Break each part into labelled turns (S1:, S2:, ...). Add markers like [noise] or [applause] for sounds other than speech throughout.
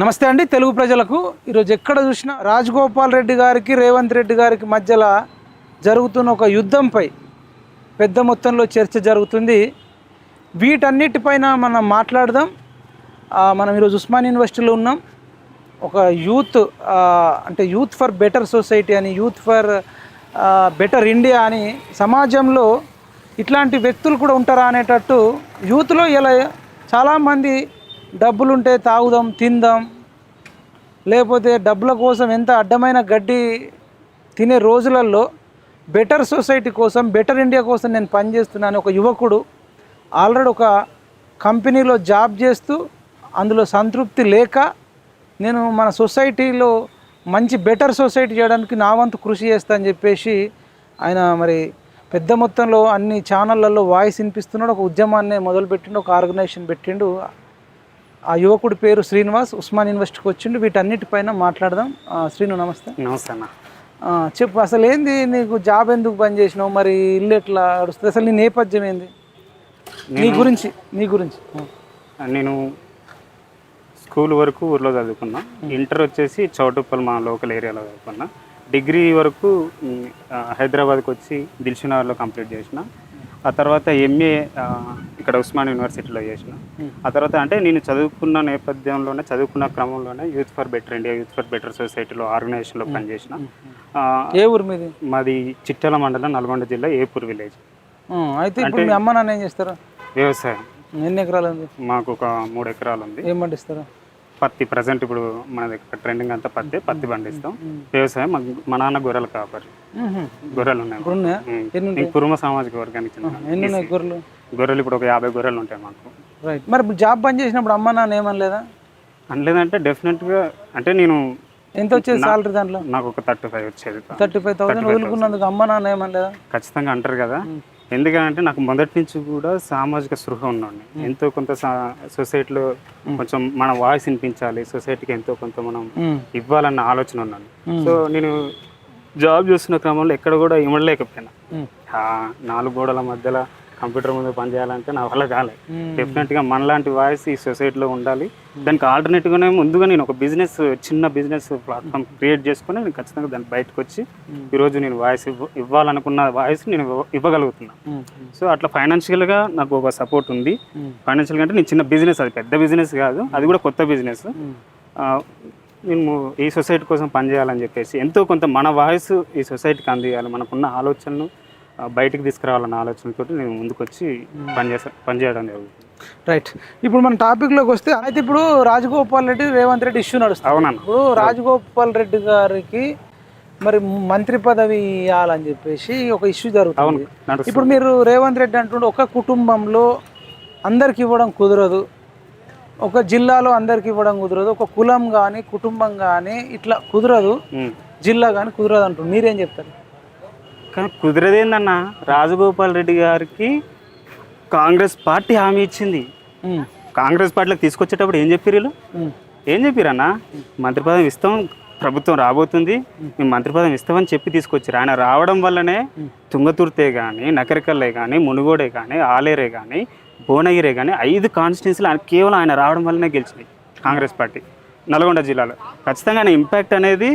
S1: నమస్తే అండి తెలుగు ప్రజలకు. ఈరోజు ఎక్కడ చూసినా రాజగోపాల్ రెడ్డి గారికి రేవంత్ రెడ్డి గారికి మధ్యలో జరుగుతున్న ఒక యుద్ధంపై పెద్ద మొత్తంలో చర్చ జరుగుతుంది. వీటన్నిటిపైన మనం మాట్లాడదాం. మనం ఈరోజు ఉస్మాన్ యూనివర్సిటీలో ఉన్నాం. ఒక యూత్ అంటే యూత్ ఫర్ బెటర్ సొసైటీ అని యూత్ ఫర్ బెటర్ ఇండియా అని సమాజంలో ఇట్లాంటి వ్యక్తులు కూడా ఉంటారా అనేటట్టు యూత్లో ఇలా చాలామంది డబ్బులుంటే తాగుదాం తిందాం. లేకపోతే డబ్బుల కోసం ఎంత అడ్డమైన గడ్డి తినే రోజులలో బెటర్ సొసైటీ కోసం బెటర్ ఇండియా కోసం నేను పనిచేస్తున్నాను. ఒక యువకుడు ఆల్రెడీ ఒక కంపెనీలో జాబ్ చేస్తూ అందులో సంతృప్తి లేక నేను మన సొసైటీలో మంచి బెటర్ సొసైటీ చేయడానికి నా వంతు కృషి చేస్తా అని చెప్పేసి ఆయన మరి పెద్ద మొత్తంలో అన్ని ఛానళ్ళల్లో వాయిస్ వినిపిస్తున్నాడు. ఒక ఉద్యమాన్ని మొదలుపెట్టిండు ఒక ఆర్గనైజేషన్ పెట్టిండు. ఆ యువకుడి పేరు శ్రీనివాస్ ఉస్మాన్ యూనివర్సిటీకి వచ్చిండు. వీటన్నిటిపైన మాట్లాడదాం. శ్రీను నమస్తే.
S2: నమస్తే అన్న.
S1: చెప్పు అసలు ఏంది? నీకు జాబ్ ఎందుకు బంద్ చేసినావు? మరి ఇల్లు ఎట్లా నడుస్తుంది అసలు నీ నేపథ్యం ఏంది? నీ గురించి నీ గురించి.
S2: నేను స్కూల్ వరకు ఊర్లో చదువుకున్నా. ఇంటర్ వచ్చేసి చౌటుప్పల్ మా లోకల్ ఏరియాలో చదువుకున్నా. డిగ్రీ వరకు హైదరాబాద్కి వచ్చి దిల్షునగర్లో కంప్లీట్ చేసిన. ఆ తర్వాత ఎంఏ ఇక్కడ ఉస్మాన్ యూనివర్సిటీలో చేసిన. ఆ తర్వాత అంటే నేను చదువుకున్న నేపథ్యంలోనే చదువుకున్న క్రమంలోనే youth for better India youth for better సొసైటీలో ఆర్గనైజేషన్లో పనిచేసిన. ఆ,
S1: ఏ ఊరు మీది?
S2: మాది చిట్టల మండలం నల్గొండ జిల్లా ఏపూర్ విలేజ్.
S1: ఆ, అయితే ఇప్పుడు మీ అమ్మ నాన్న ఏం చేస్తారా?
S2: వ్యవసాయం.
S1: ఎన్ని ఎకరాలు ఉంది
S2: మాకు ఒక మూడు ఎకరాలు ఉంది
S1: ఏం పండిస్తారా?
S2: పత్తి ప్రజెంట్ ఇప్పుడు మన దగ్గర ట్రెండింగ్ అంతా పత్తి పత్తి పండిస్తాం. వ్యవసాయం మా నాన్న గొర్రెలు కాపరి. గొర్రెలు ఉన్నాయి కురుమ సామాజిక వర్గానికి
S1: ఎన్ని ఉన్నాయి గొర్రెలు?
S2: గొర్రెలు ఇప్పుడు ఒక యాభై గొర్రెలు ఉంటాయి మాకు.
S1: రైట్. మరి జాబ్ బంద్ చేసినప్పుడు అమ్మ నాన్న ఏమనలేదా?
S2: అనలేదంటే డెఫినెట్గా అంటే నేను
S1: ఎంత వచ్చేది సాలరీ దాంట్లో?
S2: నాకు ఒక థర్టీ ఫైవ్ వచ్చేది
S1: థర్టీ ఫైవ్ థౌసండ్ వదులుకున్నందుకు అమ్మ నాన్న ఏమనలేదా?
S2: ఖచ్చితంగా అంటారు కదా. ఎందుకంటే నాకు మొదటి నుంచి కూడా సామాజిక స్పృహ ఉన్నాను ఎంతో కొంత సొసైటీలో కొంచెం మన వాయిస్ వినిపించాలి. సొసైటీకి ఎంతో కొంత మనం. ఇవ్వాలన్న ఆలోచన ఉన్నాను సో నేను జాబ్ చేస్తున్న క్రమంలో ఎక్కడ కూడా. ఆ నాలుగు గోడల మధ్యలో కంప్యూటర్ ముందు పనిచేయాలంటే నా వల్ల కాలేదు
S1: మ్మ్.
S2: డెఫినెట్గా మనలాంటి వాయిస్ ఈ సొసైటీలో ఉండాలి. దానికి ఆల్టర్నేటివ్గానే ముందుగా నేను ఒక బిజినెస్ చిన్న బిజినెస్ ప్లాట్ఫామ్ క్రియేట్ చేసుకుని నేను ఖచ్చితంగా దాన్ని బయటకు వచ్చి ఈరోజు నేను వాయిస్ ఇవ్వ ఇవ్వాలనుకున్న వాయిస్ నేను ఇవ్వ- ఇవ్వగలుగుతున్నా.
S1: మ్మ్.
S2: సో అట్లా ఫైనాన్షియల్గా నాకు ఒక సపోర్ట్ ఉంది.
S1: మ్మ్.
S2: ఫైనాన్షియల్గా అంటే నేను చిన్న బిజినెస్ అది పెద్ద బిజినెస్ కాదు. అది కూడా కొత్త బిజినెస్
S1: మ్మ్.
S2: ఈ సొసైటీ కోసం పనిచేయాలని చెప్పేసి ఎంతో కొంత మన వాయిస్ ఈ సొసైటీకి అందియాలి. మనకున్న ఆలోచనలు బయటికి తీసుకురావాలన్న ఆలోచనతో నేను ముందుకు వచ్చి పనిచేసా పనిచేయడం జరుగుతుంది.
S1: రైట్. ఇప్పుడు మన టాపిక్లోకి వస్తే అయితే ఇప్పుడు రాజగోపాల్ రెడ్డి రేవంత్ రెడ్డి ఇష్యూ నడుస్తుంది.
S2: అవునన్న.
S1: ఇప్పుడు రాజగోపాల్ రెడ్డి గారికి మరి మంత్రి పదవి ఇవ్వాలని చెప్పేసి ఒక ఇష్యూ జరుగుతుంది. ఇప్పుడు మీరు రేవంత్ రెడ్డి అంటుండే ఒక కుటుంబంలో అందరికి ఇవ్వడం కుదరదు. ఒక జిల్లాలో అందరికి ఇవ్వడం కుదరదు. ఒక కులం కానీ కుటుంబం కానీ ఇట్లా కుదరదు. జిల్లా కానీ కుదరదు అంటుండ్రు మీరేం చెప్తారు?
S2: కానీ కుదిరేదేందన్న? రాజగోపాల్ రెడ్డి గారికి కాంగ్రెస్ పార్టీ హామీ ఇచ్చింది. కాంగ్రెస్ పార్టీలోకి తీసుకొచ్చేటప్పుడు ఏం చెప్పారు వీళ్ళు? ఏం చెప్పారన్న మంత్రి పదవి ఇస్తాం ప్రభుత్వం రాబోతుంది. మేము మంత్రి పదవి ఇస్తామని చెప్పి తీసుకొచ్చారు ఆయన రావడం వల్లనే తుంగతుర్తే కానీ నకరికల్లే కానీ మునుగోడే కానీ ఆలేరే కానీ భువనగిరే కానీ ఐదు కాన్స్టిట్యున్సీలు ఆయన కేవలం ఆయన రావడం వల్లనే గెలిచినాయి కాంగ్రెస్ పార్టీ నల్గొండ జిల్లాలో. ఖచ్చితంగా ఆయన ఇంపాక్ట్ అనేది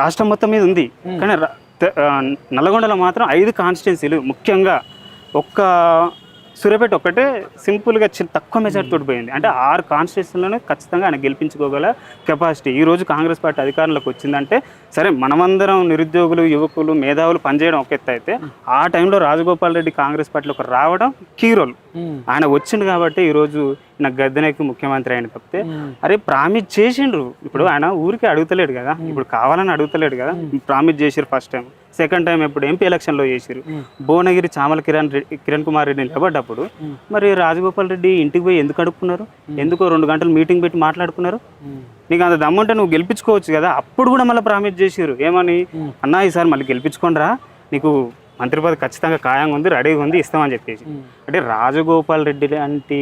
S2: రాష్ట్రం మొత్తం మీద ఉంది. కానీ నల్గొండలో మాత్రం ఐదు కాన్స్టిట్యున్సీలు ముఖ్యంగా ఒక్క సూర్యాపేట ఒక్కటే సింపుల్గా చి తక్కువ మెజార్టీ తోటి పోయింది. అంటే ఆరు కాన్స్టిట్యూషన్లను ఖచ్చితంగా ఆయన గెలిపించుకోగల కెపాసిటీ. ఈ రోజు కాంగ్రెస్ పార్టీ అధికారంలోకి వచ్చిందంటే సరే మనమందరం నిరుద్యోగులు యువకులు మేధావులు పనిచేయడం ఒక ఎత్తు అయితే ఆ టైంలో రాజగోపాల్ రెడ్డి కాంగ్రెస్ పార్టీలోకి రావడం కీ రోల్.
S1: ఉమ్,
S2: ఆయన వచ్చిండు కాబట్టి ఈరోజు నాకు గద్దెనెక్కి ముఖ్యమంత్రి అయిన తప్పితే అరే ప్రామిస్ చేసిండ్రు. ఇప్పుడు ఆయన ఊరికి అడుగుతలేడు కదా. ఇప్పుడు కావాలని అడుగుతలేడు కదా. ప్రామిస్ చేసిరు ఫస్ట్ టైం సెకండ్ టైం ఎప్పుడు ఎంపీ ఎలక్షన్లో చేసిరు భువనగిరి చామల కిరణ్ రెడ్డి కిరణ్ కుమార్ రెడ్డిని నిలబడ్డప్పుడు మరి రాజగోపాల్ రెడ్డి ఇంటికి పోయి ఎందుకు అడుక్కున్నారు? ఎందుకో రెండు గంటలు మీటింగ్ పెట్టి మాట్లాడుకున్నారు? నీకు అంత దమ్ముంటే నువ్వు గెలిపించుకోవచ్చు కదా. అప్పుడు కూడా మళ్ళీ ప్రామిస్ చేసిరు ఏమని? అన్నా ఈసారి మళ్ళీ గెలిపించుకోండిరా. నీకు మంత్రి పదవి ఖచ్చితంగా ఖాయంగా ఉంది రెడీగా ఉంది ఇస్తామని చెప్పేసి. అంటే రాజగోపాల్ రెడ్డి లాంటి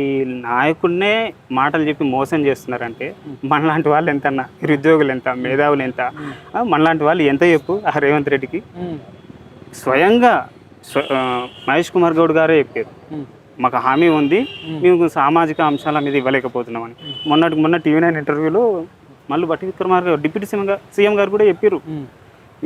S2: నాయకుడినే మాటలు చెప్పి మోసం చేస్తున్నారంటే మనలాంటి వాళ్ళు ఎంత అన్న నిరుద్యోగులు ఎంత మేధావులు ఎంత మనలాంటి వాళ్ళు ఎంత చెప్పు ఆ రేవంత్ రెడ్డికి. స్వయంగా మహేష్ కుమార్ గౌడ్ గారే చెప్పారు. మాకు హామీ ఉంది మేము సామాజిక అంశాల మీద ఇవ్వలేకపోతున్నామని మొన్నటి మొన్న టీవీ నైన్ ఇంటర్వ్యూలో మళ్ళీ బట్టి విక్రమార్క డిప్యూటీ సీఎం గారు సీఎం గారు కూడా చెప్పారు.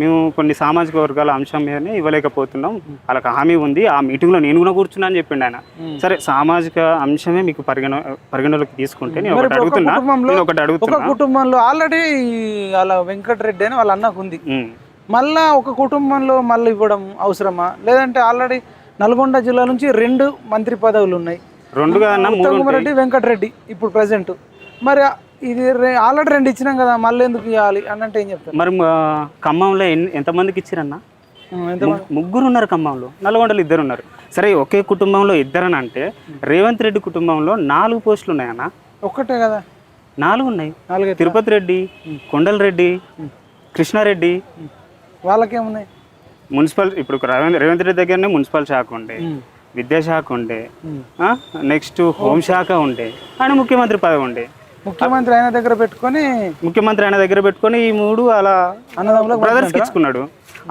S2: మేము కొన్ని సామాజిక వర్గాల అంశం మీదనే ఇవ్వలేకపోతున్నాం. వాళ్ళకి హామీ ఉంది. ఆ మీటింగ్లో నేను కూడా కూర్చున్నా అని చెప్పిండు ఆయన. సరే సామాజిక అంశమే మీకు పరిగణ పరిగణలోకి తీసుకుంటే నేను ఒకటి అడుగుతున్నా.
S1: కుటుంబంలో
S2: నేను ఒకటి
S1: ఒక
S2: అడుగుతున్నా
S1: కుటుంబంలో ఆల్రెడీ వాళ్ళ వెంకటరెడ్డి అని వాళ్ళ అన్నకు ఉంది. మళ్ళా ఒక కుటుంబంలో మళ్ళీ ఇవ్వడం అవసరమా? లేదంటే ఆల్రెడీ నల్గొండ జిల్లా నుంచి రెండు మంత్రి పదవులు ఉన్నాయి.
S2: రెండు
S1: వెంకటరెడ్డి ఇప్పుడు ప్రజెంట్ మరి ఇది ఆల్రెడీ రెండు ఇచ్చినాం కదా మళ్ళీ ఎందుకు ఇవ్వాలి? అని అంటే ఏం చెప్తారు?
S2: మరి ఖమ్మంలో ఎన్ని ఎంతమందికి ఇచ్చిరన్నా? ముగ్గురు ఉన్నారు ఖమ్మంలో నల్గొండలు ఇద్దరు ఉన్నారు. సరే ఒకే కుటుంబంలో ఇద్దరని అంటే రేవంత్ రెడ్డి కుటుంబంలో నాలుగు పోస్టులు ఉన్నాయన్న?
S1: ఒక్కటే కదా.
S2: నాలుగు ఉన్నాయి. తిరుపతి రెడ్డి కొండల రెడ్డి కృష్ణారెడ్డి.
S1: వాళ్ళకేమున్నాయి?
S2: మున్సిపల్ ఇప్పుడు రేవంత్ రేవంత్ రెడ్డి దగ్గరనే మున్సిపల్ శాఖ ఉండే విద్యాశాఖ ఉండే. నెక్స్ట్ హోంశాఖ ఉండే ఆయన ముఖ్యమంత్రి పదవి ఉండే.
S1: ముఖ్యమంత్రి ఆయన దగ్గర పెట్టుకొని
S2: ముఖ్యమంత్రి ఆయన దగ్గర పెట్టుకొని ఈ మూడు అలా
S1: అన్నదమ్ములకు
S2: బ్రదర్స్కి ఇచ్చుకున్నాడు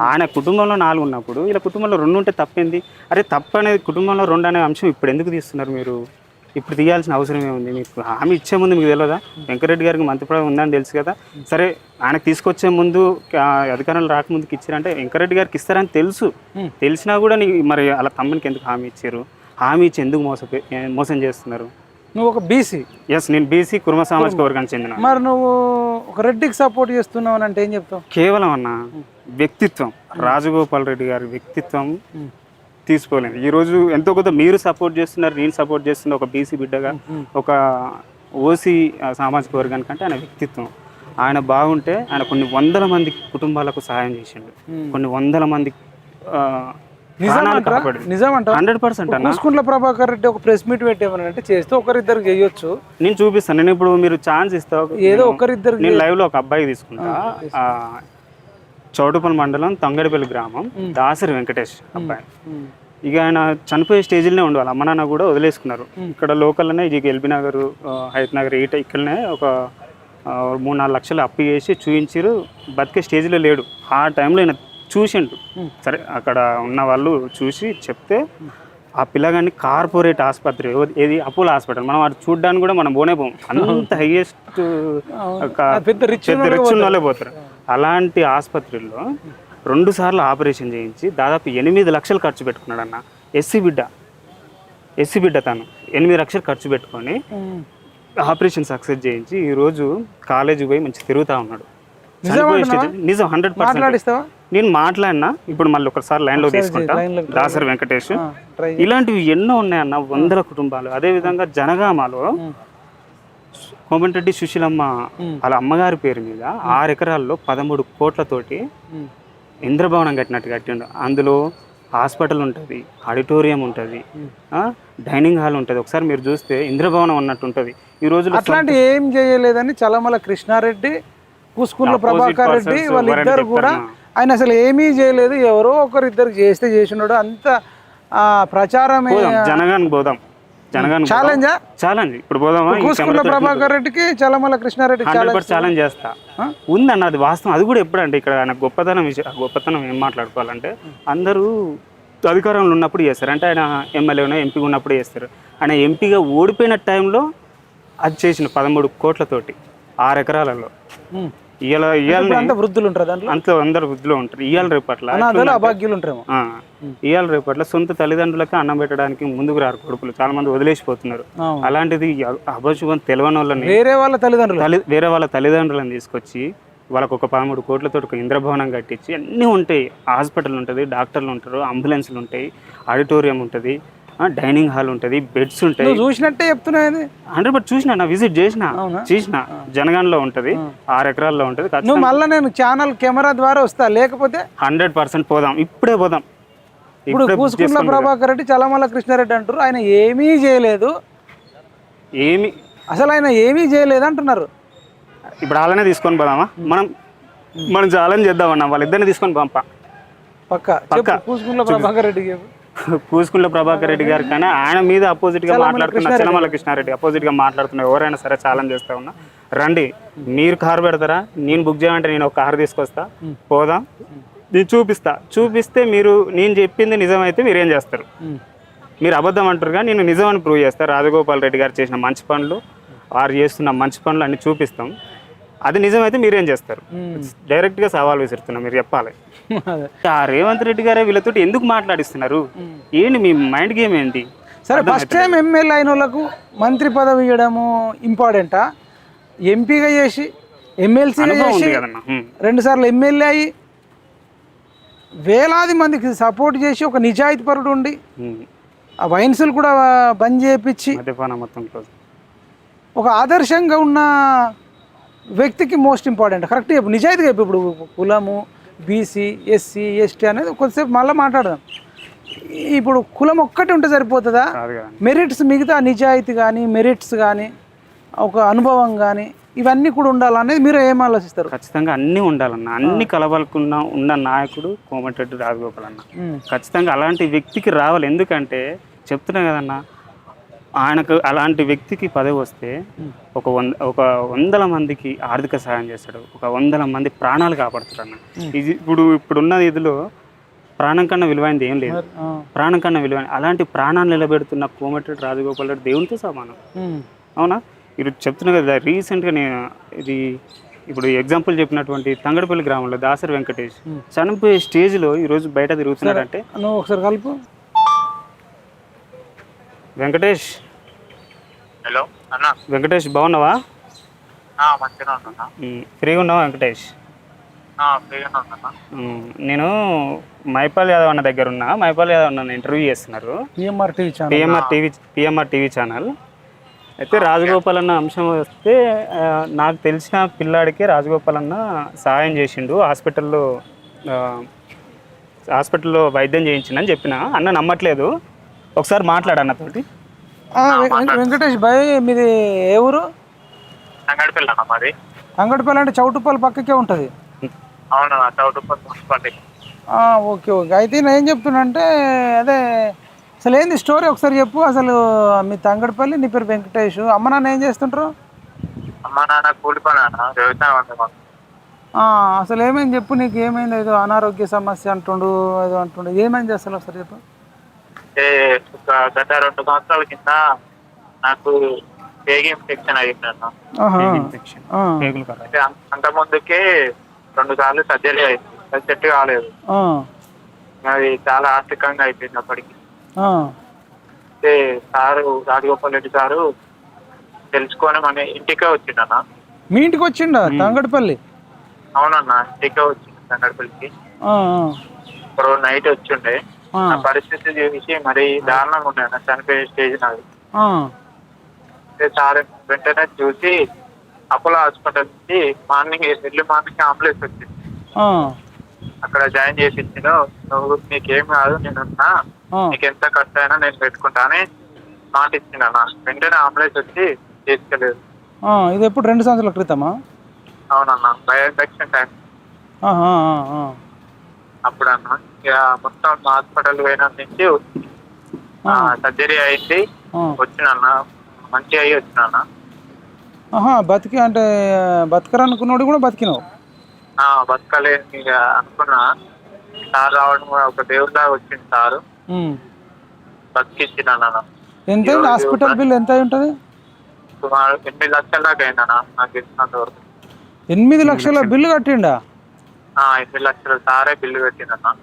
S2: ఆయన కుటుంబంలో నాలుగు ఉన్నప్పుడు ఇలా కుటుంబంలో రెండు ఉంటే తప్పేంది? అరే తప్పు అనేది కుటుంబంలో రెండు అనే అంశం ఇప్పుడు ఎందుకు తీస్తున్నారు మీరు? ఇప్పుడు తీయాల్సిన అవసరం ఏముంది మీకు? హామీ ఇచ్చే ముందు మీకు తెలియదా వెంకరెడ్డి గారికి మంత్రి పదవి ఉందని తెలుసు కదా. సరే ఆయనకు తీసుకొచ్చే ముందు అధికారంలో రాకముందుకు ఇచ్చారంటే వెంకరెడ్డి గారికి ఇస్తారని తెలుసు. తెలిసినా కూడా మరి అలా తమ్మునికి ఎందుకు హామీ ఇచ్చారు? హామీ ఇచ్చి ఎందుకు మోసపో మోసం చేస్తున్నారు?
S1: నువ్వు ఒక బీసీ
S2: ఎస్ నేను బీసీ కుర్మ సామాజిక వర్గానికి చెందిన.
S1: మరి నువ్వు ఒక రెడ్డికి సపోర్ట్ చేస్తున్నావు అని అంటే ఏం చెప్తావు?
S2: కేవలం అన్న వ్యక్తిత్వం. రాజగోపాల్ రెడ్డి గారి వ్యక్తిత్వం. తీసుకోలేదు ఈరోజు ఎంతో కొంత మీరు సపోర్ట్ చేస్తున్నారు నేను సపోర్ట్ చేస్తున్న ఒక బీసీ బిడ్డగా ఒక ఓసీ సామాజిక వర్గానికంటే ఆయన వ్యక్తిత్వం. ఆయన బాగుంటే ఆయన కొన్ని వందల మంది కుటుంబాలకు సహాయం చేసిండు. కొన్ని వందల మంది హండ్రెడ్ పర్సెంట్ అన్న.
S1: ప్రభాకర్ రెడ్డి ఒక ప్రెస్ మీట్ పెట్టేమని అంటే చేస్తే ఒకరిద్దరు చేయొచ్చు.
S2: నేను చూపిస్తాను. నేను ఇప్పుడు మీరు ఛాన్స్ ఇస్తా
S1: ఏదో ఒకరిద్దరు
S2: నేను లైవ్లో ఒక అబ్బాయి తీసుకుంటా. చౌటుపల్లి మండలం తంగడిపల్లి గ్రామం దాసరి వెంకటేష్ అబ్బాయి ఇక ఆయన చనిపోయే స్టేజ్లోనే ఉండు వాళ్ళ అమ్మ నాన్న కూడా వదిలేసుకున్నారు. ఇక్కడ లోకల్లోనే ఇక ఎల్బీ నగర్ హైత్ నగర్ ఈట ఇక్కడనే ఒక మూడు నాలుగు లక్షలు అప్పు చేసి చూయించారు బతికే స్టేజ్లో లేడు. ఆ టైంలో ఆయన చూసిండు. సరే అక్కడ ఉన్న వాళ్ళు చూసి చెప్తే ఆ పిల్లగాన్ని కార్పొరేట్ ఆసుపత్రి ఏది- అపోలో హాస్పిటల్. మనం అది చూడడానికి కూడా మనం పోనే పోం అంత హైయెస్ట్
S1: పెద్ద రిచ్
S2: వాళ్ళే పోతారు. అలాంటి ఆసుపత్రుల్లో రెండు సార్లు ఆపరేషన్ చేయించి దాదాపు ఎనిమిది లక్షలు ఖర్చు పెట్టుకున్నాడు అన్న ఎస్సీ బిడ్డ. ఎస్సీ బిడ్డ తను. ఎనిమిది లక్షలు ఖర్చు పెట్టుకొని ఆపరేషన్ సక్సెస్ చేయించి ఈరోజు కాలేజీకి పోయి మంచి తిరుగుతూ ఉన్నాడు. నిజం హండ్రెడ్ పర్సెంట్. నేను మాట్లాడినా ఇప్పుడు మళ్ళీ ఒకసారి లైన్లో తీసుకుంటా. దాసరి వెంకటేష్. ఇలాంటివి ఎన్నో ఉన్నాయన్న వందల కుటుంబాలు. అదేవిధంగా జనగామలో కోమటిరెడ్డి సుశీలమ్మ వాళ్ళ అమ్మగారి పేరు మీద ఆరు ఎకరాల్లో పదమూడు కోట్లతోటి ఇంద్రభవనం కట్టినట్టు కట్టిండు. అందులో హాస్పిటల్ ఉంటుంది ఆడిటోరియం ఉంటుంది డైనింగ్ హాల్ ఉంటుంది. ఒకసారి మీరు చూస్తే ఇంద్రభవనం అన్నట్టు ఉంటుంది. ఈ రోజుల్లో
S1: అట్లాంటి ఏం చేయలేదని చలమల కృష్ణారెడ్డి కూసుకుంట్ల ప్రభాకర్ రెడ్డి వాళ్ళిద్దరు కూడా ఆయన అసలు ఏమీ చేయలేదు. ఎవరో ఒకరు ఇద్దరు చేస్తే చేసినాడు అంత
S2: పోదాం జనగానికి పోదాం. జనగానికి
S1: ఛాలెంజా?
S2: ఛాలెంజ్. ఇప్పుడు పోదామా?
S1: ప్రభాకర్ రెడ్డికి చలమల కృష్ణారెడ్డి ఛాలెంజ్
S2: చేస్తా. ఉందన్న అది వాస్తవం. అది కూడా ఎప్పుడంటే ఇక్కడ ఆయన గొప్పతనం విషయం గొప్పతనం ఏం మాట్లాడుకోవాలంటే అందరూ అధికారంలో ఉన్నప్పుడు చేస్తారు. అంటే ఆయన ఎమ్మెల్యేనో ఎంపీగా ఉన్నప్పుడు చేస్తారు. ఆయన ఎంపీగా ఓడిపోయిన టైంలో అది చేసిన పదమూడు కోట్లతోటి ఆరు ఎకరాలలో. ఇవాళ
S1: అంతా వృద్ధులు ఉంటారు దాంట్లో?
S2: అంత అందరు వృద్ధిలో ఉంటారు. ఇవాళ రేపట్ల
S1: అనాథలు అభాగ్యులు ఉంటారేమో.
S2: ఆ, ఇవాళ రేపట్ల సొంత తల్లిదండ్రులకి అన్నం పెట్టడానికి ముందుకు రారు కొడుకులు. చాలా మంది వదిలేసిపోతున్నారు. అలాంటిది అభశుభం తెలియని వాళ్ళని
S1: వేరే వాళ్ళ తల్లిదండ్రులు.
S2: తల్లి వేరే వాళ్ళ తల్లిదండ్రులను తీసుకొచ్చి వాళ్ళకు ఒక పదమూడు కోట్లతో ఒక ఇంద్రభవనం కట్టించి అన్నీ ఉంటాయి. హాస్పిటల్ ఉంటుంది డాక్టర్లు ఉంటారు అంబులెన్స్లు ఉంటాయి ఆడిటోరియం ఉంటుంది. డైనింగ్ హాల్ ఉంటుంది బెడ్స్ ఉంటాయి.
S1: చూసినట్టే చెప్తున్నాయి
S2: హండ్రెడ్ పర్సెంట్ చూసిన నా విజిట్ చేసిన? చూసిన. జనగాన్లో ఉంటుంది ఆరు ఎకరాల్లో ఉంటుంది
S1: నువ్వు మళ్ళీ నేను ఛానల్ కెమెరా ద్వారా వస్తా లేకపోతే?
S2: హండ్రెడ్ పర్సెంట్ పోదాం ఇప్పుడే పోదాం.
S1: ఇప్పుడు
S2: చేసుకొని
S1: ప్రభాకర్ రెడ్డి చలమల కృష్ణారెడ్డి అంటారు ఆయన ఏమీ చేయలేదు.
S2: ఏమి?
S1: అసలు ఆయన ఏమీ చేయలేదు అంటున్నారు.
S2: ఇప్పుడు అలానే తీసుకొని పోదామా? మనం మనం ఛాలెంజ్ చేద్దామన్నా వాళ్ళిద్దరిని తీసుకొని పంప.
S1: పక్క. చెప్పు కూసుకుంట్ల ప్రభాకర్ రెడ్డికి చెప్పు
S2: కూసుకుంట్ల ప్రభాకర్ రెడ్డి గారి కానీ ఆయన మీద అపోజిట్గా మాట్లాడుతున్న చిన్నమల కృష్ణారెడ్డి అపోజిట్గా మాట్లాడుతున్న ఎవరైనా సరే ఛాలెంజ్ చేస్తా ఉన్నా. రండి మీరు కారు పెడతారా? నేను బుక్ చేయమంటే నేను ఒక కారు తీసుకొస్తా. పోదాం. నేను చూపిస్తా. చూపిస్తే మీరు నేను చెప్పింది నిజమైతే మీరు ఏం చేస్తారు. మీరు అబద్ధం అంటారుగా నేను నిజం అని ప్రూవ్ చేస్తాను రాజగోపాల్ రెడ్డి గారు చేసిన మంచి పనులు వారు చేస్తున్న మంచి పనులు అన్ని చూపిస్తాం. అది నిజమైతే మీరేం చేస్తారు? డైరెక్ట్గా సవాల్ విసురుతున్నాం మీరు చెప్పాలి. ఆ రేవంత్ రెడ్డి గారే వీళ్ళతో ఎందుకు మాట్లాడిస్తున్నారు? ఏంటి మీ మైండ్ గేమ్ ఏంటి?
S1: సరే ఫస్ట్ టైం ఎమ్మెల్యే అయిన వాళ్ళకు మంత్రి పదవి ఇవ్వడము ఇంపార్టెంటా ఎంపీగా చేసి ఎమ్మెల్సీగా చేసి. రెండు సార్లు ఎమ్మెల్యే అయ్యి వేలాది మందికి సపోర్ట్ చేసి ఒక నిజాయితీ పరుడు ఉండి. ఆ వైన్సులు కూడా బంద్ చేయించి ఒక ఆదర్శంగా ఉన్న వ్యక్తికి మోస్ట్ ఇంపార్టెంట్. కరెక్ట్ చెప్పు. నిజాయితీగా చెప్పు. ఇప్పుడు కులము బీసీ ఎస్సీ ఎస్టీ అనేది కొద్దిసేపు మళ్ళీ మాట్లాడదాం. ఇప్పుడు కులం ఒక్కటి ఉంటే సరిపోతుందా? మెరిట్స్ మిగతా నిజాయితీ కానీ మెరిట్స్ కానీ ఒక అనుభవం కానీ ఇవన్నీ కూడా ఉండాలనేది మీరు ఏం ఆలోచిస్తారు?
S2: ఖచ్చితంగా అన్నీ ఉండాలన్న. అన్ని కలవలకున్న ఉన్న నాయకుడు కోమటిరెడ్డి రాజగోపాల్ అన్న. ఖచ్చితంగా అలాంటి వ్యక్తికి రావాలి. ఎందుకంటే చెప్తున్నా కదన్నా ఆయనకు అలాంటి వ్యక్తికి పదవి వస్తే ఒక వంద ఒక వందల మందికి ఆర్థిక సహాయం చేస్తాడు. ఒక వందల మంది ప్రాణాలు కాపాడుతాడు అన్న. ఇది ఇప్పుడు ఇప్పుడున్న ఇదిలో ప్రాణం కన్నా విలువైనది ఏం లేదు. ప్రాణం కన్నా విలువైన అలాంటి ప్రాణాలు నిలబెడుతున్న కోమటిరెడ్డి రాజగోపాల్ రెడ్డి దేవునితో సమానం. అవునా? ఇప్పుడు చెప్తున్నా కదా రీసెంట్గా నేను ఇది ఇప్పుడు ఎగ్జాంపుల్ చెప్పినటువంటి తంగడపల్లి గ్రామంలో దాసరి వెంకటేష్ చనిపోయే స్టేజ్లో ఈరోజు బయట తిరుగుతున్నాడంటే
S1: నువ్వు ఒకసారి కలుపు.
S2: వెంకటేష్!
S3: హలో అన్న.
S2: వెంకటేష్ బాగున్నావా?
S3: మంచిగా ఉన్నా
S2: ఫ్రీగా ఉన్నావా వెంకటేష్?
S3: ఫ్రీగానే ఉన్నా
S2: ఉమ్, నేను మైపాల్ యాదవ్ అన్న దగ్గర ఉన్నా. మైపాల్ యాదవ్ అన్న ఇంటర్వ్యూ చేస్తున్నారు.
S1: PMR TV channel
S2: PMR TV PMR TV channel అయితే రాజగోపాల్ అన్న అంశం వస్తే నాకు తెలిసిన పిల్లాడికి రాజగోపాల్ అన్న సహాయం చేసిండు. హాస్పిటల్లో హాస్పిటల్లో వైద్యం చేయించిందని చెప్పిన. అన్న నమ్మట్లేదు. ఒకసారి మాట్లాడు అన్నతోటి
S1: ఆ, వెం- వెంకటేష్ భాయ్ మీది ఏ ఊరు?
S3: సంగడిపల్లి అన్న మాది.
S1: అంగడిపల్లి అంటే చౌటుపల్లి పక్కకే ఉంటుంది.
S3: అవునా చౌటుప్పల్ మున్సిపాలిటీ.
S1: Okay okay. అయితే నేను ఏం చెప్తున్నా అంటే అదే అసలు ఏంది స్టోరీ ఒకసారి చెప్పు. అసలు మీ తంగడిపల్లి నీ పేరు వెంకటేష్. అమ్మ నాన్న ఏం చేస్తుంటారు?
S3: అమ్మ నాన్న కూలి పని అన్న వ్యవసాయం అంటే
S1: అసలు ఏమైంది చెప్పు నీకు? ఏమైంది? ఏదో అనారోగ్య సమస్య అంటుండు ఏదో అంటుండు. ఏమైంది అసలు ఒకసారి చెప్పు.
S3: అంటే ఒక గత రెండు సంవత్సరాల కింద నాకు పేగి ఇన్ఫెక్షన్ అయ్యింది అన్న
S1: ఆహా.
S2: ఇన్ఫెక్షన్
S1: ఆ,
S2: పేగులు కదా
S3: అయితే అం- అంత ముందుకే రెండు సార్లు సర్జరీ అయింది. అది సెట్ కాలేదు.
S1: ఆ,
S3: అది చాలా ఆర్థికంగా అయిపోయింది అప్పటికి.
S1: ఆ,
S3: అయితే సారు రాజగోపాల్ రెడ్డి సారు తెలుసుకొని మన ఇంటికే వచ్చిండన్న.
S1: మీ ఇంటికి వచ్చిండా? తంగడిపల్లి?
S3: అవునన్న ఇంటికే వచ్చింది
S1: ఆ,
S3: ఇప్పుడు నైట్ వచ్చిండే. నా పరిస్థితి చూసి మరి దారుణంగా ఉండే నా చనిపోయే స్టేజ్ నాది. సార్ వెంటనే చూసి అపోలో హాస్పిటల్ నుంచి మార్నింగ్ ఎర్లీ మార్నింగ్ అంబులెన్స్ వచ్చింది. అక్కడ జాయిన్ చేసి ఇచ్చిన నువ్వు నీకేం కాదు నేనున్నా.
S1: ఆ.
S3: నీకు ఎంత ఖర్చు అయినా నేను పెట్టుకుంటా అని మాట ఇచ్చిండు అన్న. వెంటనే అంబులెన్స్ వచ్చి తీసుకెళ్ళలేదు
S1: ఇది ఎప్పుడు రెండు సంవత్సరాల క్రితమా?
S3: అవునన్న ఇన్ఫెక్షన్ టైం. అప్పుడు అన్న ఇక మొత్తం హాస్పిటల్ పోయిన నుంచి సర్జరీ అయింది. వచ్చిన మంచిగా అయ్యి వచ్చిన
S1: బతికి అంటే బతకరనుకున్నాడు కూడా బతికినావు.
S3: ఇక అనుకున్నా. సార్ రావడం ఒక దేవుడిలా వచ్చింది సారు. బతికిచ్చిన
S1: ఎంత హాస్పిటల్ బిల్ ఎంత ఉంటుంది?
S3: సుమారు ఎనిమిది లక్షల దాకా అయిందన్న నాకు తెలిసినంత వరకు
S1: ఎనిమిది లక్షల బిల్లు కట్టిండా?
S3: ఎనిమిది లక్షలు సారే బిల్లు పెట్టిందన్న.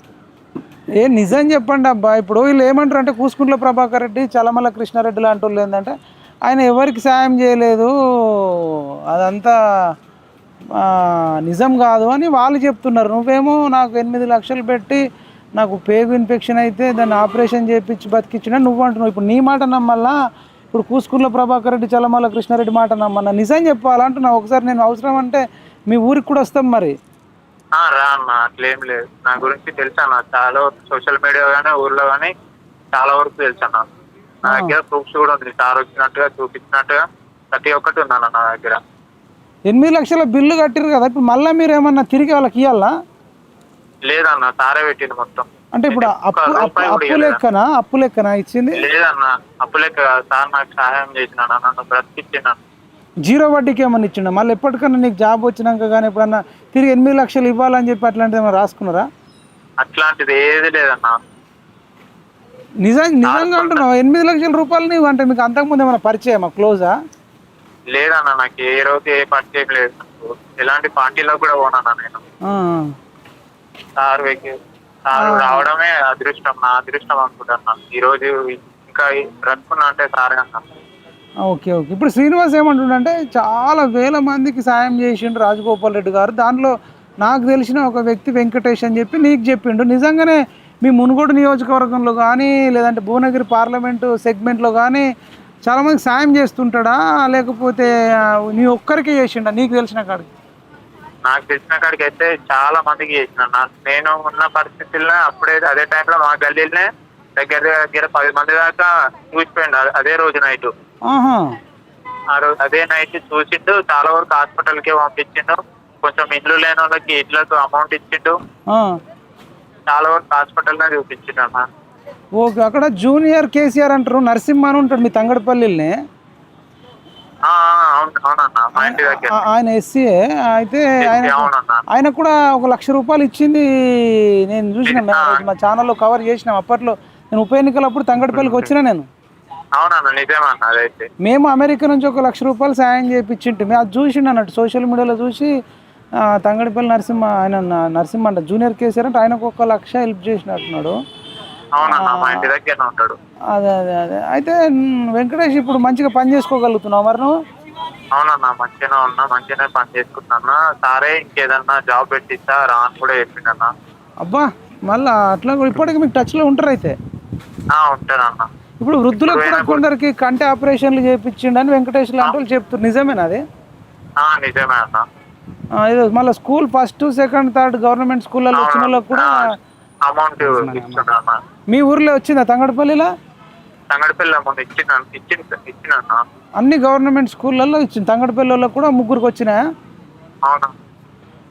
S1: ఏ నిజం చెప్పండి అబ్బా. ఇప్పుడు వీళ్ళు ఏమంటారు అంటే కూసుకుంట్ల ప్రభాకర్ రెడ్డి చలమల కృష్ణారెడ్డి లాంటి వాళ్ళు ఏంటంటే ఆయన ఎవరికి సాయం చేయలేదు అదంతా నిజం కాదు అని వాళ్ళు చెప్తున్నారు. నువ్వేమో నాకు ఎనిమిది లక్షలు పెట్టి నాకు పేగు ఇన్ఫెక్షన్ అయితే దాన్ని ఆపరేషన్ చేయించి బతికించిన నువ్వు అంటున్నావు ఇప్పుడు నీ మాట నమ్మల్లా ఇప్పుడు కూసుకుర్ల ప్రభాకర్ రెడ్డి చలమల కృష్ణారెడ్డి మాట నమ్మన్నా నిజం చెప్పాలంటున్నావు ఒకసారి నేను అవసరం అంటే మీ ఊరికి కూడా వస్తాం మరి.
S3: రా అన్న అట్లేం లేదు. నా గురించి తెలుసు అన్న. చాలా సోషల్ మీడియా కానీ ఊర్లో కానీ చాలా వరకు తెలుసు అన్న. నా దగ్గర ప్రూఫ్స్ కూడా ఉంది. సార్ వచ్చినట్టుగా చూపించినట్టుగా ప్రతి ఒక్కటి ఉందన్న నా దగ్గర.
S1: ఎనిమిది లక్షల బిల్లు కట్టిరు కదా? ఇప్పుడు మళ్ళీ మీరు ఏమన్నా తిరిగి వాళ్ళకి ఇవ్వాలా
S3: లేదన్న సారే పెట్టింది మొత్తం.
S1: అంటే ఇప్పుడు అప్పు అప్పు అప్పు. లెక్కనా? అప్పు లెక్కనా ఇచ్చింది?
S3: లేదన్న అప్పులేక సార్ నాకు సహాయం చేసిన నన్ను బ్రతికిచ్చిన
S1: జీరో వడ్డీకి ఏమన్నా ఇచ్చిండ? మళ్ళీ ఎప్పటికన్నా నీకు జాబ్ వచ్చినాక కానీ ఎప్పుడన్నా తిరిగి ఎనిమిది లక్షలు ఇవ్వాలని చెప్పి అట్లాంటిది ఏమైనా రాసుకున్నారా?
S3: అట్లాంటిది ఏది లేదన్న.
S1: నిజం నిజంగా అంటున్నావు? ఎనిమిది లక్షల రూపాయలు నీవు అంటే మీకు అంతకుముందు ఏమైనా పరిచయమా? క్లోజా?
S3: లేదన్న నాకు ఏ రోజు ఏ పరిచయం లేదు. ఎలాంటి పార్టీలో కూడా పోనన్నా నేను. సార్ సార్ రావడమే అదృష్టం నా అదృష్టం అనుకుంటున్నా. ఈ రోజు ఇంకా బ్రతుకున్నా అంటే సారే అన్న.
S1: Okay okay. ఇప్పుడు శ్రీనివాస్ ఏమంటుండంటే చాలా వేల మందికి సాయం చేసిండు రాజగోపాల్ రెడ్డి గారు. దాంట్లో నాకు తెలిసిన ఒక వ్యక్తి వెంకటేష్ అని చెప్పి నీకు చెప్పిండు. నిజంగానే మీ మునుగోడు నియోజకవర్గంలో కానీ లేదంటే భువనగిరి పార్లమెంటు సెగ్మెంట్లో కానీ చాలామంది సాయం చేస్తుంటాడా? లేకపోతే నీ ఒక్కరికే చేసిండా? నీకు తెలిసిన కాడికి?
S3: నాకు తెలిసిన కాడికి అయితే చాలా మందికి చేసిన. నేను ఉన్న పరిస్థితుల్లో అప్పుడే అదే టైంలో మా గల్లీలోనే దగ్గర దగ్గర పది మంది దాకా చూసిపోయిండు. అదే రోజు నైట్.
S1: ఆహా.
S3: ఆ రోజు అదే నైట్ చూసిండు చాలా వరకు హాస్పిటల్కి పంపించిండు. కొంచెం ఇల్లు లేని వాళ్ళకి ఇళ్ళకు అమౌంట్ ఇచ్చిండు.
S1: ఆ.
S3: చాలా వరకు హాస్పిటల్ నే చూపించిండు అన్న
S1: ఓకే అక్కడ జూనియర్ కేసీఆర్ అంటారు నరసింహ అని ఉంటాడు మీ తంగడపల్లిని
S3: ఆ, ఆ, అవును అవునన్న మా ఇంటి దగ్గర.
S1: ఆ- ఆయన ఎస్సీ అయితే ఆయన
S3: అవునన్న.
S1: ఆయన కూడా ఒక లక్ష రూపాయలు ఇచ్చింది. నేను చూసిన మా ఛానల్లో కవర్ చేసినాం. అప్పట్లో నేను ఉప ఎన్నికలప్పుడు తంగడపల్లికి వచ్చిన నేను.
S3: అవునన్న నిజమన్న అదైతే.
S1: మేము అమెరికా నుంచి ఒక లక్ష రూపాయలు సాయం చేయించింటి మేము అది చూసిండు అన్నట్టు సోషల్ మీడియాలో చూసి తంగడపల్లి నరసింహ ఆయన నరసింహ అంట జూనియర్ కేసీఆర్ అంటే ఆయనకు ఒక లక్ష హెల్ప్ చేసినట్టున్నాడు.
S3: ఉంటాడు.
S1: అదే అదే అదే. అయితే వెంకటేష్ ఇప్పుడు మంచిగా పని చేసుకోగలుగుతున్నావు మరి నువ్వు?
S3: అవునన్నా మంచిగానే ఉన్నా మంచిగానే పని చేసుకుంటున్నా. సారే ఇంకేదన్నా జాబ్ పెట్టిస్తా రా అని కూడా చెప్పిండన్న.
S1: అబ్బా మళ్ళా అట్లా ఇప్పటికి మీకు టచ్లో ఉంటారు అయితే.
S3: ఉంటానన్న
S1: ఇప్పుడు వృద్ధులకు కూడా కొందరికి కంటి ఆపరేషన్లు చేయించిండని వెంకటేష్ లాంటి వాళ్ళు చెప్తారు నిజమేనా అది?
S3: నిజమే అన్న.
S1: ఆ, ఏదో మళ్ళీ school first second third government స్కూళ్ళలో వచ్చిన వాళ్ళకి కూడా
S3: అమౌంట్
S1: మీ ఊర్లో వచ్చిందా తంగడపల్లిలో?
S3: సంగడిపిల్ల ముందు ఇచ్చిన ఇచ్చిన ఇచ్చిన
S1: అన్ని. గవర్నమెంట్ స్కూళ్ళల్లో ఇచ్చింది తంగడపల్లి వాళ్ళకి కూడా ముగ్గురికి వచ్చినాయా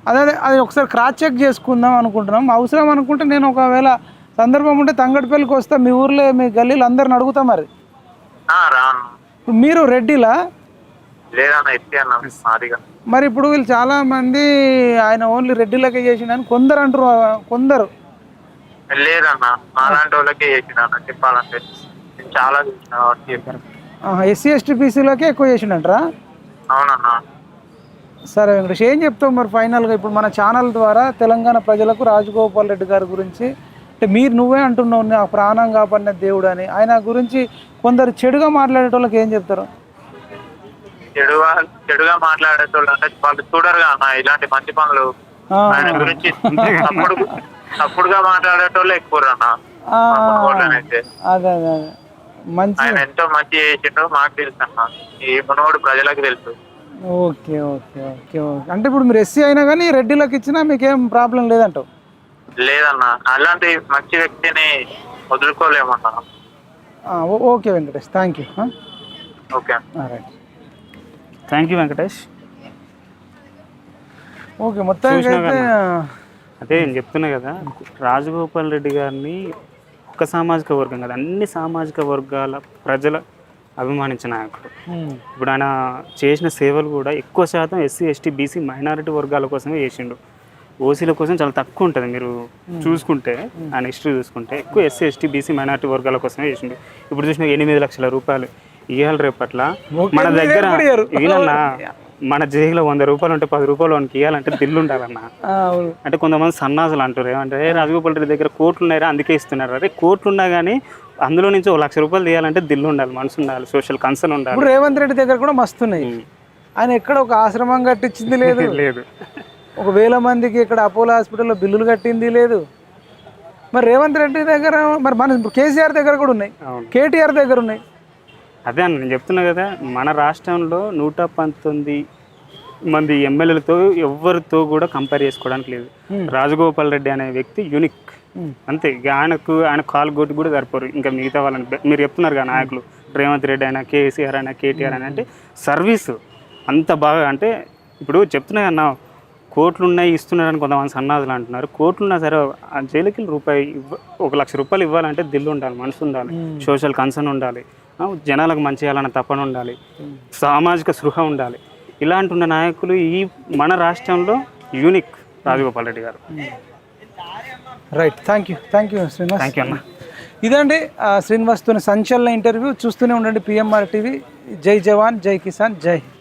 S1: అదే అదే అది ఒకసారి క్రాస్ చెక్ చేసుకుందాం అనుకుంటున్నాం. అవసరం అనుకుంటే నేను ఒకవేళ సందర్భం ఉంటే తంగడపల్లికి వస్తా మీ ఊర్లో మీ గల్లీలో అందరిని అడుగుతా మరి. మీరు రెడ్డిలా? మరి ఇప్పుడు వీళ్ళు చాలా మంది ఆయన ఓన్లీ రెడ్డిలకే చేసిండని కొందరు అంటారు కొందరు.
S3: లేదన్న అలాంటి వాళ్ళకే చెప్పాలంటే. చాలా
S1: ఎస్సీ ఎస్టీ బీసీలోకే ఎక్కువ చేసిండంటారా?
S3: అవునన్నా.
S1: సరే వెంకటేష్ ఏం చెప్తావు మరి ఫైనల్గా? ఇప్పుడు మన ఛానల్ ద్వారా తెలంగాణ ప్రజలకు రాజగోపాల్ రెడ్డి గారి గురించి అంటే మీరు నువ్వే అంటున్నావు నా ప్రాణం కాపాడిన దేవుడు అని. ఆయన గురించి కొందరు చెడుగా మాట్లాడేటోళ్ళకి ఏం చెప్తారు?
S3: చెడుగా చెడుగా మాట్లాడేటోళ్ళు అంటే వాళ్ళు చూడరుగా అన్న ఇలాంటి మంచి పనులు. ఆయన గురించి తప్పుడు తప్పుడుగా మాట్లాడేటోళ్ళు ఎక్కువ అన్న?
S1: అదే అదే మంచి
S3: ఆయన ఎంతో మంచి చేసిండో మాకు తెలుసు అన్న. ఈ మునోడు ప్రజలకు తెలుసు.
S1: Okay okay okay okay. అంటే ఇప్పుడు మీరు ఎస్సీ అయినా కానీ రెడ్డిలకు ఇచ్చినా మీకేం ప్రాబ్లం లేదంటావు?
S3: లేదన్న. అలాంటి మంచి వ్యక్తిని వదులుకోలేమన్నా.
S1: Okay Venkatesh. Thank you
S3: okay.
S1: Right
S2: thank you Venkatesh.
S1: Okay మొత్తానికి అయితే
S2: అదే నేను చెప్తున్నా కదా రాజగోపాల్ రెడ్డి గారిని ఒక సామాజిక వర్గం కదా అన్ని సామాజిక వర్గాల ప్రజల అభిమానించిన నాయకుడు.
S1: ఉమ్,
S2: ఇప్పుడు ఆయన చేసిన సేవలు కూడా ఎక్కువ శాతం ఎస్సీ ఎస్టీ బీసీ మైనారిటీ వర్గాల కోసమే చేసిండు. ఓసీల కోసం చాలా తక్కువ ఉంటుంది. మీరు చూసుకుంటే ఆయన హిస్టరీ చూసుకుంటే ఎక్కువ ఎస్సీ ఎస్టీ బీసీ మైనారిటీ వర్గాల కోసమే చేసిండు. ఇప్పుడు చూసిన ఎనిమిది లక్షల రూపాయలు ఇవాళ రేపట్ల. మన దగ్గర? ఈయనన్నా మన జైల్లో వంద రూపాయలు ఉంటే పది రూపాయలు వానికి ఇవ్వాలంటే దిల్లు ఉండాలన్నా
S1: ఆ.
S2: అంటే కొంతమంది సన్నాసులు అంటారు ఏమంటే "ఏ, రాజగోపాల్ రెడ్డి దగ్గర కోట్లు ఉన్నాయరా? అందుకే ఇస్తున్నారు. అదే కోట్లు ఉన్నా కానీ అందులో నుంచి ఒక లక్ష రూపాయలు తీయాలంటే దిల్లు ఉండాలి మనసు ఉండాలి సోషల్ కన్సర్న్ ఉండాలి.
S1: రేవంత్ రెడ్డి దగ్గర కూడా మస్తు ఉన్నాయి. ఆయన ఎక్కడ ఒక ఆశ్రమం కట్టించింది లేదు. [laughs]
S2: లేదు.
S1: ఒక వేల మందికి ఇక్కడ అపోలో హాస్పిటల్లో బిల్లులు కట్టింది లేదు. మరి రేవంత్ రెడ్డి దగ్గర మరి మన కేసీఆర్ దగ్గర కూడా ఉన్నాయి. కేటీఆర్ దగ్గర ఉన్నాయి.
S2: అదే అన్న నేను చెప్తున్నా కదా మన రాష్ట్రంలో నూట పంతొమ్మిది మంది ఎమ్మెల్యేలతో ఎవరితో కూడా కంపేర్ చేసుకోవడానికి లేదు. రాజగోపాల్ రెడ్డి అనే వ్యక్తి యూనిక్ అంతే ఇక ఆయనకు ఆయన కాలు కొట్టి కూడా సరిపోరు. ఇంకా మిగతా వాళ్ళని మీరు చెప్తున్నారు కదా నాయకులు రేవంత్ రెడ్డి అయినా కేసీఆర్ అయినా కేటీఆర్ అయినా అంటే సర్వీసు అంత బాగా అంటే ఇప్పుడు చెప్తున్నా అన్న కోట్లు ఉన్నాయి ఇస్తున్నారని కొంతమంది సన్నాదులు అంటున్నారు. కోట్లు ఉన్నా సరే ఆ జైలుకి రూపాయి ఇవ్వ ఒక లక్ష రూపాయలు ఇవ్వాలంటే దిల్లు ఉండాలి మనసు ఉండాలి సోషల్ కన్సర్న్ ఉండాలి జనాలకు మంచి చేయాలన్న తపన ఉండాలి సామాజిక స్పృహ ఉండాలి. ఇలాంటి ఉన్న నాయకులు ఈ మన రాష్ట్రంలో యూనిక్ రాజగోపాల్ రెడ్డి గారు.
S1: Right thank you thank you Srinivas.
S2: Thank you అన్న.
S1: ఇదండి ఆ, శ్రీనివాస్తోని సంచలన ఇంటర్వ్యూ. చూస్తూనే ఉండండి పిఎంఆర్ టీవీ. జై జవాన్ జై కిసాన్ జై.